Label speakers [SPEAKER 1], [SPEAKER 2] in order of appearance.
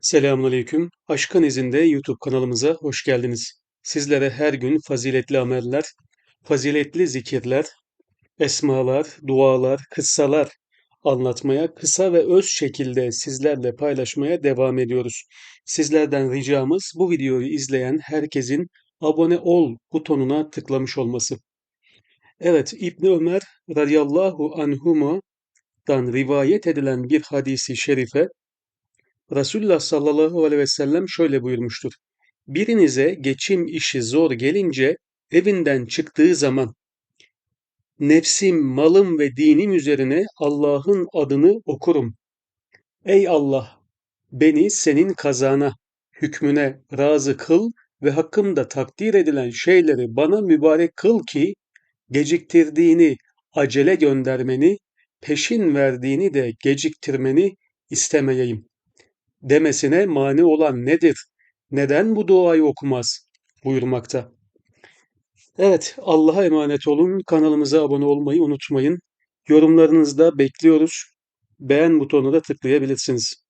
[SPEAKER 1] Selamünaleyküm. Aşkın izinde YouTube kanalımıza hoş geldiniz. Sizlere her gün faziletli ameller, faziletli zikirler, esmalar, dualar, kıssalar anlatmaya, kısa ve öz şekilde sizlerle paylaşmaya devam ediyoruz. Sizlerden ricamız bu videoyu izleyen herkesin abone ol butonuna tıklamış olması. Evet, İbni Ömer radıyallahu anhuma'dan rivayet edilen bir hadisi şerife Resulullah sallallahu aleyhi ve sellem şöyle buyurmuştur. Birinize geçim işi zor gelince evinden çıktığı zaman nefsim, malım ve dinim üzerine Allah'ın adını okurum. Ey Allah! Beni senin kazana, hükmüne razı kıl ve hakkımda takdir edilen şeyleri bana mübarek kıl ki geciktirdiğini acele göndermeni, peşin verdiğini de geciktirmeni istemeyeyim demesine mani olan nedir? Neden bu duayı okumaz? buyurmakta. Evet, Allah'a emanet olun. Kanalımıza abone olmayı unutmayın. Yorumlarınızı da bekliyoruz. Beğen butonuna da tıklayabilirsiniz.